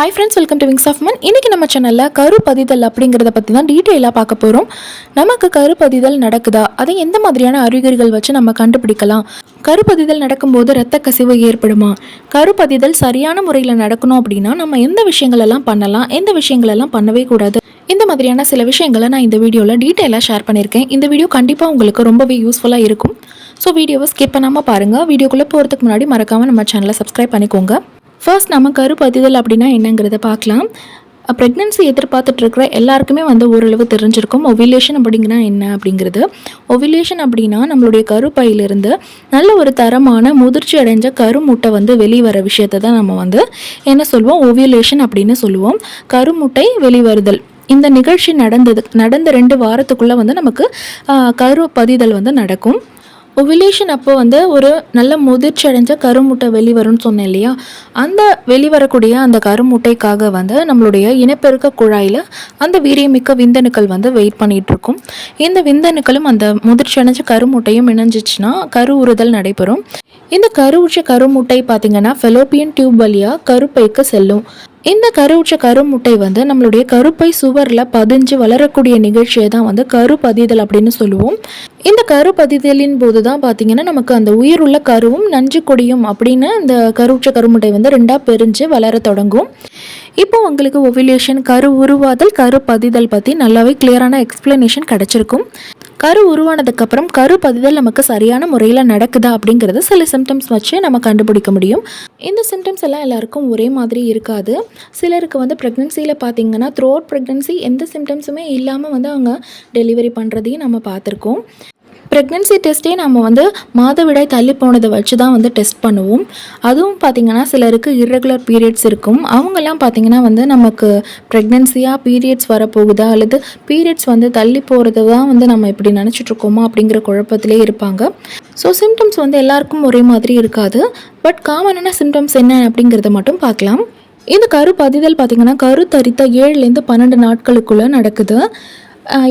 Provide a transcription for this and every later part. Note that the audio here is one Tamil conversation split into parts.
Hi friends welcome to wings of மன் இன்றைக்கி நம்ம சேனலில் கருப்பதிதல் அப்படிங்கிறத பற்றி தான் டீட்டெயிலாக பார்க்க போகிறோம் நமக்கு கருப்பதிதல் நடக்குதா? அதை எந்த மாதிரியான அறிகுறிகள் வச்சு நம்ம கண்டுபிடிக்கலாம்? கருப்பதிதல் நடக்கும்போது இரத்த கசிவு ஏற்படுமா? கருப்பதிதல் சரியான முறையில் நடக்கணும் அப்படின்னா நம்ம எந்த விஷயங்களெல்லாம் பண்ணலாம்? எந்த விஷயங்களெல்லாம் பண்ணவே கூடாது? இந்த மாதிரியான சில விஷயங்களை நான் இந்த வீடியோவில் டீட்டெயிலாக ஷேர் பண்ணியிருக்கேன். இந்த வீடியோ கண்டிப்பாக உங்களுக்கு ரொம்பவே யூஸ்ஃபுல்லாக இருக்கும். ஸோ வீடியோவை ஸ்கிப் பண்ணாமல் பாருங்கள் வீடியோக்குள்ளே போகிறதுக்கு முன்னாடி மறக்காமல் நம்ம சேனலை சப்ஸ்கிரைப் பண்ணிக்கோங்க. ஃபர்ஸ்ட் நம்ம கருப்பதிதல் அப்படின்னா என்னங்கிறத பார்க்கலாம். ப்ரெக்னென்சி எதிர்பார்த்துட்டு இருக்கிற எல்லாருக்குமே வந்து ஓரளவு தெரிஞ்சிருக்கும். ஒவிலேஷன் அப்படிங்கன்னா என்ன அப்படிங்கிறது. ஒவிலேஷன் அப்படின்னா நம்மளுடைய கருப்பையிலிருந்து நல்ல ஒரு தரமான முதிர்ச்சி அடைஞ்ச கருமுட்டை வந்து வெளிவர விஷயத்தை தான் நம்ம வந்து என்ன சொல்லுவோம் ஒவிலேஷன் அப்படின்னு சொல்லுவோம். கருமுட்டை வெளிவருதல். இந்த நிகழ்ச்சி நடந்தது நடந்த ரெண்டு வாரத்துக்குள்ளே வந்து நமக்கு கரு பதிதல் வந்து நடக்கும். ஒவிலேஷன் அப்போ வந்து ஒரு நல்ல முதிர்ச்சி அடைஞ்ச கருமுட்டை வெளிவரும்னு சொன்னேன் இல்லையா? அந்த வெளிவரக்கூடிய அந்த கருமுட்டைக்காக வந்து நம்மளுடைய இனப்பெருக்க குழாயில் அந்த வீரியமிக்க விந்தணுக்கள் வந்து வெயிட் பண்ணிகிட்ருக்கும் இருக்கும் இந்த விந்தணுக்களும் அந்த முதிர்ச்சி அடைஞ்ச கருமுட்டையும் இணைஞ்சிச்சுன்னா கரு உறுதல் நடைபெறும். இந்த கருவுற்ற கருமுட்டை பார்த்தீங்கன்னா ஃபெலோப்பியன் டியூப் வழியாக கருப்பைக்கு செல்லும். இந்த கருவுற்ற கருமுட்டை வந்து நம்மளுடைய கருப்பை சுவரில் பதிஞ்சு வளரக்கூடிய நிகழ்ச்சியை தான் வந்து கருப்பதிதல் அப்படின்னு சொல்லுவோம். இந்த கருப்பதிதலின் போது தான் பார்த்தீங்கன்னா நமக்கு அந்த உயிருள்ள கருவும் நஞ்சு கொடியும் அப்படின்னு இந்த கருவுற்ற கருமுட்டை வந்து ரெண்டாக பிரிஞ்சு வளர தொடங்கும். இப்போ உங்களுக்கு ஒவிலேஷன் கரு உருவாதல் கரு பதிதல் பற்றி நல்லாவே கிளியரான எக்ஸ்பிளனேஷன் கிடச்சிருக்கும். கரு உருவானதுக்கப்புறம் கரு பதிதல் நமக்கு சரியான முறையில் நடக்குதா அப்படிங்கிறது சில சிம்டம்ஸ் வச்சு நம்ம கண்டுபிடிக்க முடியும். இந்த சிம்டம்ஸ் எல்லாம் எல்லாருக்கும் ஒரே மாதிரி இருக்காது. சிலருக்கு வந்து ப்ரெக்னென்சியில் பார்த்தீங்கன்னா த்ரூ அவுட் ப்ரெக்னென்சி எந்த சிம்டம்ஸுமே இல்லாமல் வந்து அவங்க டெலிவரி பண்ணுறதையும் நம்ம பார்த்துருக்கோம். ப்ரெக்னென்சி டெஸ்ட்டே நம்ம வந்து மாதவிடாய் தள்ளி போனதை வச்சு தான் வந்து டெஸ்ட் பண்ணுவோம். அதுவும் பார்த்திங்கன்னா சிலருக்கு irregular பீரியட்ஸ் இருக்கும். அவங்கெல்லாம் பார்த்திங்கன்னா வந்து நமக்கு ப்ரெக்னென்சியாக பீரியட்ஸ் வரப்போகுதா அல்லது பீரியட்ஸ் வந்து தள்ளி போகிறது தான் வந்து நம்ம இப்படி நினச்சிட்ருக்கோமா அப்படிங்கிற குழப்பத்திலே இருப்பாங்க. ஸோ சிம்டம்ஸ் வந்து எல்லாருக்கும் ஒரே மாதிரி இருக்காது. பட் காமனான சிம்டம்ஸ் என்ன அப்படிங்கிறத மட்டும் பார்க்கலாம். இந்த கரு பதிதல் பார்த்திங்கன்னா கரு தரித்த ஏழுலேருந்து பன்னெண்டு நாட்களுக்குள்ளே நடக்குது.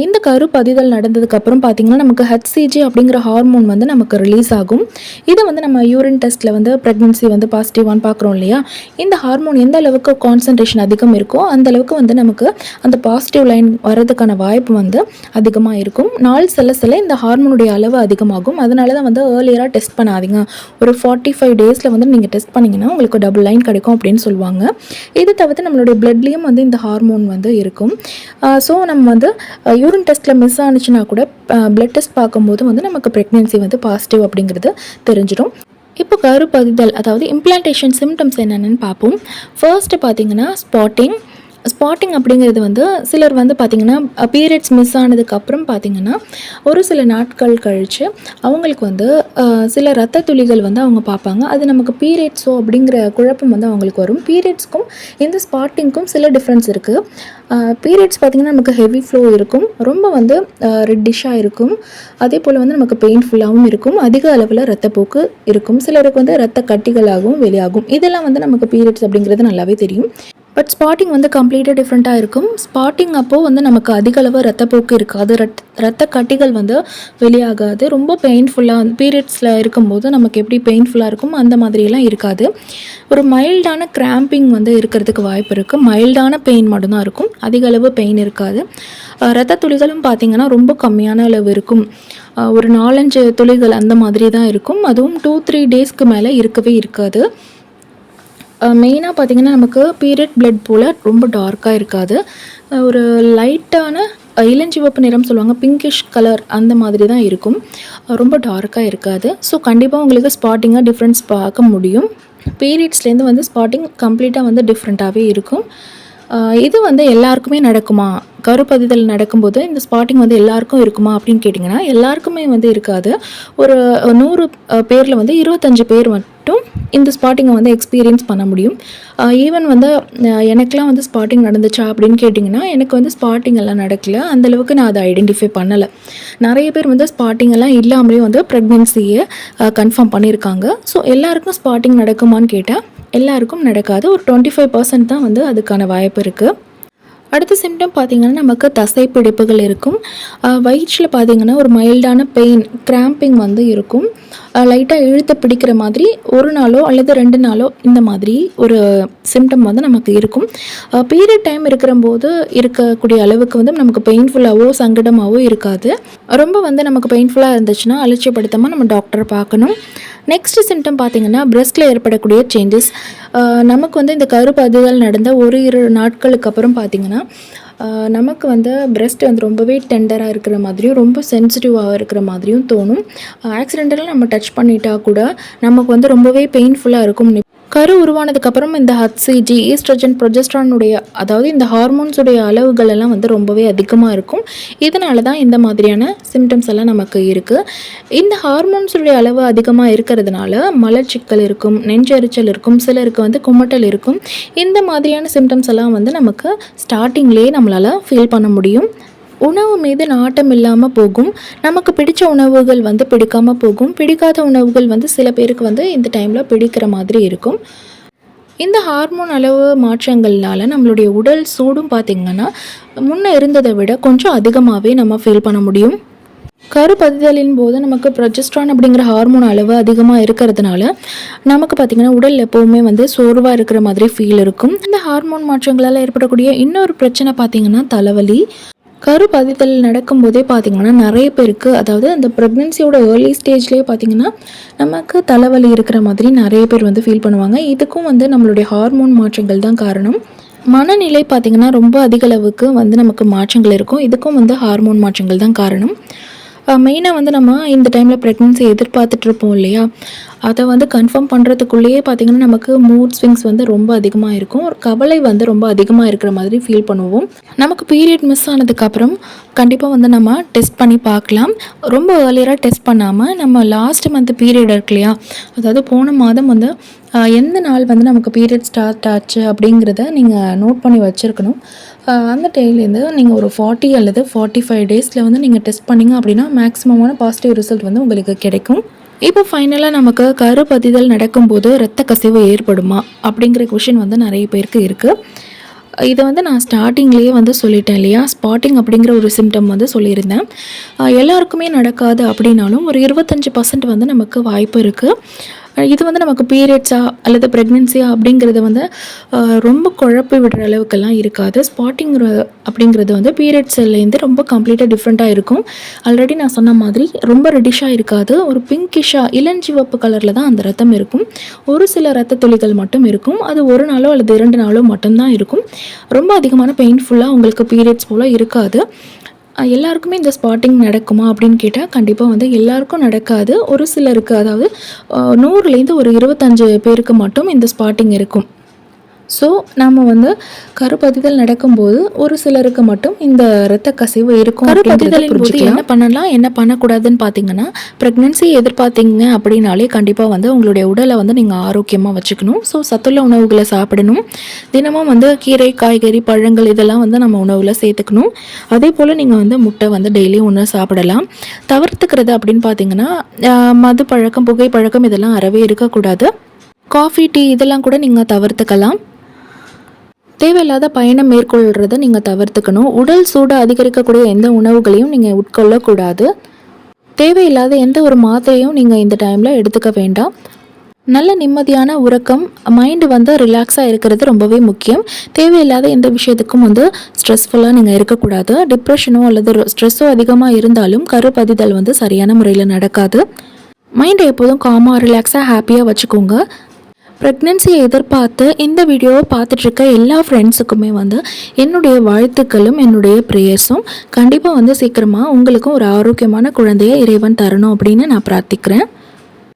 இந்த கரு பதிதல் நடந்ததுக்கப்புறம் பார்த்திங்கன்னா நமக்கு ஹெச்சிஜி அப்படிங்கிற ஹார்மோன் வந்து நமக்கு ரிலீஸ் ஆகும். இதை வந்து நம்ம யூரின் டெஸ்ட்டில் வந்து ப்ரெக்னென்சி வந்து பாசிட்டிவான்னு பார்க்குறோம் இல்லையா? இந்த ஹார்மோன் எந்த அளவுக்கு கான்சன்ட்ரேஷன் அதிகம் இருக்கோ அந்த அளவுக்கு வந்து நமக்கு அந்த பாசிட்டிவ் லைன் வர்றதுக்கான வாய்ப்பு வந்து அதிகமாக இருக்கும். நாள் செல்ல செல்ல இந்த ஹார்மோனுடைய அளவு அதிகமாகும். அதனால தான் வந்து ஏர்லியராக டெஸ்ட் பண்ணாதீங்க. ஒரு ஃபார்ட்டி ஃபைவ் டேஸில் வந்து நீங்கள் டெஸ்ட் பண்ணிங்கன்னா உங்களுக்கு டபுள் லைன் கிடைக்கும் அப்படின்னு சொல்லுவாங்க. இது தவிர்த்து நம்மளுடைய பிளட்லேயும் வந்து இந்த ஹார்மோன் வந்து இருக்கும். ஸோ நம்ம வந்து யூரின் டெஸ்ட்டில் மிஸ் ஆனிச்சுன்னா கூட பிளட் டெஸ்ட் பார்க்கும்போது வந்து நமக்கு ப்ரெக்னென்சி வந்து பாசிட்டிவ் அப்படிங்கிறது தெரிஞ்சிடும். இப்போ கருப்பதிதல் அதாவது இம்ப்ளான்டேஷன் சிம்டம்ஸ் என்னென்னு பார்ப்போம். ஃபர்ஸ்ட்டு பார்த்தீங்கன்னா ஸ்பாட்டிங் ஸ்பாட்டிங் அப்படிங்கிறது வந்து சிலர் வந்து பார்த்திங்கன்னா பீரியட்ஸ் மிஸ் ஆனதுக்கப்புறம் பார்த்திங்கன்னா ஒரு சில நாட்கள் கழித்து அவங்களுக்கு வந்து சில ரத்த துளிகள் வந்து அவங்க பார்ப்பாங்க. அது நமக்கு பீரியட்ஸோ அப்படிங்கிற குழப்பம் வந்து அவங்களுக்கு வரும். பீரியட்ஸ்க்கும் இந்த ஸ்பாட்டிங்க்கும் சில டிஃப்ரென்ஸ் இருக்குது பீரியட்ஸ் பார்த்திங்கன்னா நமக்கு ஹெவி ஃப்ளோ இருக்கும். ரொம்ப வந்து ரெட்டிஷாக இருக்கும். அதே போல் வந்து நமக்கு பெயின்ஃபுல்லாகவும் இருக்கும். அதிக அளவில் ரத்தப்போக்கு இருக்கும். சிலருக்கு வந்து ரத்த கட்டிகளாகவும் வெளியாகும். இதெல்லாம் வந்து நமக்கு பீரியட்ஸ் அப்படிங்கிறது நல்லாவே தெரியும். பட் ஸ்பாட்டிங் வந்து கம்ப்ளீட்டாக டிஃப்ரெண்ட்டாக இருக்கும். ஸ்பாட்டிங் அப்போது வந்து நமக்கு அதிகளவு ரத்தப்போக்கு இருக்காது. ரத் ரத்த கட்டிகள் வந்து வெளியாகாது. ரொம்ப பெயின்ஃபுல்லாக பீரியட்ஸில் இருக்கும்போது நமக்கு எப்படி பெயின்ஃபுல்லாக இருக்கும் அந்த மாதிரியெல்லாம் இருக்காது. ஒரு மைல்டான கிராம்பிங் வந்து இருக்கிறதுக்கு வாய்ப்பு இருக்குது மைல்டான பெயின் மட்டும்தான் இருக்கும். அதிகளவு பெயின் இருக்காது. ரத்த துளிகளும் பார்த்திங்கன்னா ரொம்ப கம்மியான அளவு இருக்கும். ஒரு நாலஞ்சு துளிகள் அந்த மாதிரி தான் இருக்கும். அதுவும் டூ த்ரீ டேஸ்க்கு மேலே இருக்கவே இருக்காது. மெயினாக பார்த்தீங்கன்னா நமக்கு பீரியட் பிளட் போல் ரொம்ப டார்க்காக இருக்காது. ஒரு லைட்டான இளஞ்சிவப்பு நிறம் சொல்லுவாங்க பிங்கிஷ் கலர் அந்த மாதிரி தான் இருக்கும் ரொம்ப டார்க்காக இருக்காது. ஸோ கண்டிப்பாக உங்களுக்கு ஸ்பாட்டிங்காக டிஃப்ரென்ஸ் பார்க்க முடியும். பீரியட்ஸ்லேருந்து வந்து ஸ்பாட்டிங் கம்ப்ளீட்டாக வந்து டிஃப்ரெண்ட்டாகவே இருக்கும். இது வந்து எல்லாருக்குமே நடக்குமா? கருப்பதிதல் நடக்கும்போது இந்த ஸ்பாட்டிங் வந்து எல்லாருக்கும் இருக்குமா அப்படின்னு கேட்டிங்கன்னா எல்லாருக்குமே வந்து இருக்காது. ஒரு நூறு பேரில் வந்து இருபத்தஞ்சு பேர் மட்டும் இந்த ஸ்பாட்டிங்கை வந்து எக்ஸ்பீரியன்ஸ் பண்ண முடியும். ஈவன் வந்து எனக்கெலாம் வந்து ஸ்பாட்டிங் நடந்துச்சா அப்படின்னு கேட்டிங்கன்னா எனக்கு வந்து ஸ்பாட்டிங் எல்லாம் நடக்கல. அந்தளவுக்கு நான் அதை ஐடென்டிஃபை பண்ணலை. நிறைய பேர் வந்து ஸ்பாட்டிங் எல்லாம் இல்லாமலே வந்து ப்ரெக்னென்சியை கன்ஃபார்ம் பண்ணியிருக்காங்க. ஸோ எல்லாருக்கும் ஸ்பாட்டிங் நடக்குமான்னு கேட்டால் எல்லாருக்கும் நடக்காது. ஒரு டுவெண்ட்டி ஃபைவ் பர்சன்ட் தான் வந்து அதுக்கான வாய்ப்பு இருக்குது அடுத்த சிம்டம் பார்த்தீங்கன்னா நமக்கு தசை பிடிப்புகள் இருக்கும். வயிற்றில் பார்த்தீங்கன்னா ஒரு மைல்டான பெயின் கிராம்பிங் வந்து இருக்கும். லைட்டாக இழுத்து பிடிக்கிற மாதிரி ஒரு நாளோ அல்லது ரெண்டு நாளோ இந்த மாதிரி ஒரு சிம்டம் வந்து நமக்கு இருக்கும். பீரியட் டைம் இருக்கிறம்போது இருக்கக்கூடிய அளவுக்கு வந்து நமக்கு பெயின்ஃபுல்லாகவோ சங்கடமாகவோ இருக்காது. ரொம்ப வந்து நமக்கு பெயின்ஃபுல்லாக இருந்துச்சுன்னா அலட்சியப்படுத்தாமல் நம்ம டாக்டரை பார்க்கணும். நெக்ஸ்ட் சிம்டம் பார்த்தீங்கன்னா பிரெஸ்ட்டில் ஏற்படக்கூடிய சேஞ்சஸ் நமக்கு வந்து இந்த கருப்பதுதல் நடந்த ஒரு இரு நாட்களுக்கு அப்புறம் பார்த்தீங்கன்னா நமக்கு வந்து பிரெஸ்ட் வந்து ரொம்பவே டெண்டராக இருக்கிற மாதிரியும் ரொம்ப சென்சிட்டிவாக இருக்கிற மாதிரியும் தோணும். ஆக்சிடென்டலாக நம்ம டச் பண்ணிட்டா கூட நமக்கு வந்து ரொம்பவே பெயின்ஃபுல்லாக இருக்கும். கரு உருவானதுக்கப்புறம் இந்த ஹத்சிஜி ஈஸ்ட்ரஜன் ப்ரொஜெஸ்ட்ரானுடைய அதாவது இந்த ஹார்மோன்ஸுடைய அளவுகள் எல்லாம் வந்து ரொம்பவே அதிகமாக இருக்கும். இதனால தான் இந்த மாதிரியான சிம்டம்ஸ் எல்லாம் நமக்கு இருக்குது இந்த ஹார்மோன்ஸுடைய அளவு அதிகமாக இருக்கிறதுனால மலச்சிக்கல் இருக்கும் நெஞ்செரிச்சல் இருக்கும் சிலருக்கு வந்து குமட்டல் இருக்கும். இந்த மாதிரியான சிம்டம்ஸ் எல்லாம் வந்து நமக்கு ஸ்டார்டிங்லேயே நம்மளால் ஃபீல் பண்ண முடியும். உணவு மீது நாட்டம் இல்லாமல் போகும். நமக்கு பிடிச்ச உணவுகள் வந்து பிடிக்காமல் போகும். பிடிக்காத உணவுகள் வந்து சில பேருக்கு வந்து இந்த டைமில் பிடிக்கிற மாதிரி இருக்கும். இந்த ஹார்மோன் அளவு மாற்றங்கள்னால நம்மளுடைய உடல் சூடும் பார்த்திங்கன்னா முன்ன இருந்ததை விட கொஞ்சம் அதிகமாகவே நம்ம ஃபீல் பண்ண முடியும். கருப்பதிதலின் போது நமக்கு ப்ரொஜெஸ்ட்ரான் அப்படிங்கிற ஹார்மோன் அளவு அதிகமாக இருக்கிறதுனால நமக்கு பார்த்திங்கன்னா உடல் எப்போவுமே வந்து சோர்வாக இருக்கிற மாதிரி ஃபீல் இருக்கும். இந்த ஹார்மோன் மாற்றங்களால் ஏற்படக்கூடிய இன்னொரு பிரச்சனை பார்த்திங்கன்னா தலைவலி. கருப்பதித்தல் நடக்கும்போதே பார்த்திங்கன்னா நிறைய பேருக்கு அதாவது அந்த ப்ரெக்னென்சியோட ஏர்லி ஸ்டேஜ்லேயே பார்த்திங்கன்னா நமக்கு தலைவலி இருக்கிற மாதிரி நிறைய பேர் வந்து ஃபீல் பண்ணுவாங்க. இதுக்கும் வந்து நம்மளுடைய ஹார்மோன் மாற்றங்கள் தான் காரணம். மனநிலை பார்த்திங்கன்னா ரொம்ப அதிகளவுக்கு வந்து நமக்கு மாற்றங்கள் இருக்கும். இதுக்கும் வந்து ஹார்மோன் மாற்றங்கள் தான் காரணம். மெயினாக வந்து நம்ம இந்த டைமில் ப்ரெக்னென்சி எதிர்பார்த்துட்ருப்போம் இல்லையா? அதை வந்து கன்ஃபார்ம் பண்ணுறதுக்குள்ளேயே பார்த்திங்கன்னா நமக்கு மூட் ஸ்விங்ஸ் வந்து ரொம்ப அதிகமாக இருக்கும். கவலை வந்து ரொம்ப அதிகமாக இருக்கிற மாதிரி ஃபீல் பண்ணுவோம். நமக்கு பீரியட் மிஸ் ஆனதுக்கப்புறம் கண்டிப்பாக வந்து நம்ம டெஸ்ட் பண்ணி பார்க்கலாம். ரொம்ப ஏர்லியராக டெஸ்ட் பண்ணாமல் நம்ம லாஸ்ட் மந்த் பீரியட் இருக்கு இல்லையா? அதாவது போன மாதம் வந்து எந்த நாள் வந்து நமக்கு பீரியட் ஸ்டார்ட் ஆச்சு அப்படிங்கிறத நீங்கள் நோட் பண்ணி வச்சுருக்கணும். அந்த டைம்லேருந்து நீங்கள் ஒரு ஃபார்ட்டி அல்லது ஃபார்ட்டி ஃபைவ் டேஸில் வந்து நீங்கள் டெஸ்ட் பண்ணீங்க அப்படின்னா மேக்ஸிமமான பாசிட்டிவ் ரிசல்ட் வந்து உங்களுக்கு கிடைக்கும். இப்போ ஃபைனலாக நமக்கு கருப்பதிதல் நடக்கும்போது இரத்த கசிவு ஏற்படுமா? அப்படிங்கிற கொஷின் வந்து நிறைய பேருக்கு இருக்குது இதை வந்து நான் ஸ்டார்டிங்லேயே வந்து சொல்லிட்டேன் இல்லையா? ஸ்பாட்டிங் அப்படிங்கிற ஒரு சிம்டம் வந்து சொல்லியிருந்தேன். எல்லாருக்குமே நடக்காது அப்படின்னாலும் ஒரு இருபத்தஞ்சி பர்சன்ட் வந்து நமக்கு வாய்ப்பு இருக்குது இது வந்து நமக்கு பீரியட்ஸா அல்லது ப்ரெக்னென்சியா அப்படிங்கிறது வந்து ரொம்ப குழப்பி விடுற அளவுக்கெல்லாம் இருக்காது. ஸ்பாட்டிங் அப்படிங்கிறது வந்து பீரியட்ஸ்லேருந்து ரொம்ப கம்ப்ளீட்டாக டிஃப்ரெண்ட்டாக இருக்கும். ஆல்ரெடி நான் சொன்ன மாதிரி ரொம்ப ரெடிஷாக இருக்காது. ஒரு பிங்கிஷாக இளஞ்சிவப்பு கலரில் தான் அந்த ரத்தம் இருக்கும். ஒரு சில ரத்த துளிகள் மட்டும் இருக்கும். அது ஒரு நாளோ அல்லது இரண்டு நாளோ மட்டும்தான் இருக்கும். ரொம்ப அதிகமான பெயின்ஃபுல்லாக உங்களுக்கு பீரியட்ஸ் போல் இருக்காது. எல்லாருக்குமே இந்த ஸ்பாட்டிங் நடக்குமா அப்படின்னு கேட்டால் கண்டிப்பாக வந்து எல்லாருக்கும் நடக்காது. ஒரு சிலருக்கு அதாவது நூறுலேருந்து ஒரு இருபத்தஞ்சு பேருக்கு மட்டும் இந்த ஸ்பாட்டிங் இருக்கும். ஸோ நம்ம வந்து கருப்பதிதல் நடக்கும்போது ஒரு சிலருக்கு மட்டும் இந்த இரத்த கசிவு இருக்கும் கருப்பதிதலின் போது என்ன பண்ணலாம் என்ன பண்ணக்கூடாதுன்னு பார்த்தீங்கன்னா ப்ரெக்னென்சி எதிர்பார்த்தீங்க அப்படின்னாலே கண்டிப்பாக வந்து உங்களுடைய உடலை வந்து நீங்கள் ஆரோக்கியமாக வச்சுக்கணும். ஸோ சத்துள்ள உணவுகளை சாப்பிடணும். தினமும் வந்து கீரை காய்கறி பழங்கள் இதெல்லாம் வந்து நம்ம உணவில் சேர்த்துக்கணும். அதே போல் நீங்கள் வந்து முட்டை வந்து டெய்லி ஒன்று சாப்பிடலாம். தவிர்த்துக்கிறது அப்படின்னு பார்த்தீங்கன்னா மது பழக்கம் புகை பழக்கம் இதெல்லாம் அறவே இருக்கக்கூடாது. காஃபி டீ இதெல்லாம் கூட நீங்கள் தவிர்த்துக்கலாம். தேவையில்லாத பயணம் மேற்கொள்கிறத நீங்கள் தவிர்த்துக்கணும். உடல் சூடு அதிகரிக்கக்கூடிய எந்த உணவுகளையும் நீங்கள் உட்கொள்ளக்கூடாது. தேவையில்லாத எந்த ஒரு மாத்திரையும் நீங்கள் இந்த டைமில் எடுத்துக்க வேண்டாம். நல்ல நிம்மதியான உறக்கம் மைண்டு வந்து ரிலாக்ஸாக இருக்கிறது ரொம்பவே முக்கியம். தேவையில்லாத எந்த விஷயத்துக்கும் வந்து ஸ்ட்ரெஸ்ஃபுல்லாக நீங்கள் இருக்கக்கூடாது. டிப்ரெஷனோ அல்லது ஸ்ட்ரெஸ்ஸோ அதிகமாக இருந்தாலும் கருப்பதிதல் வந்து சரியான முறையில் நடக்காது. மைண்டை எப்போதும் காமாக ரிலாக்ஸாக ஹாப்பியாக வச்சுக்கோங்க. ப்ரெக்னென்சியை எதிர்பார்த்து இந்த வீடியோவை பார்த்துட்ருக்க எல்லா ஃப்ரெண்ட்ஸுக்குமே வந்து என்னுடைய வாழ்த்துக்களும் என்னுடைய ப்ரேயர்ஸும் கண்டிப்பாக வந்து சீக்கிரமாக உங்களுக்கும் ஒரு ஆரோக்கியமான குழந்தையை இறைவன் தரணும் அப்படின்னு நான் பிரார்த்திக்கிறேன்.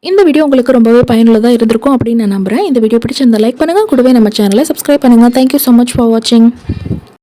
இந்த வீடியோ உங்களுக்கு ரொம்பவே பயனுள்ளதாக இருந்திருக்கும் அப்படின்னு நான் நம்புகிறேன் இந்த வீடியோ பிடிச்சிருந்தால் லைக் பண்ணுங்கள் கூடவே நம்ம சேனலை சப்ஸ்கிரைப் பண்ணுங்கள் தேங்க்யூ ஸோ மச் ஃபார் வாட்சிங்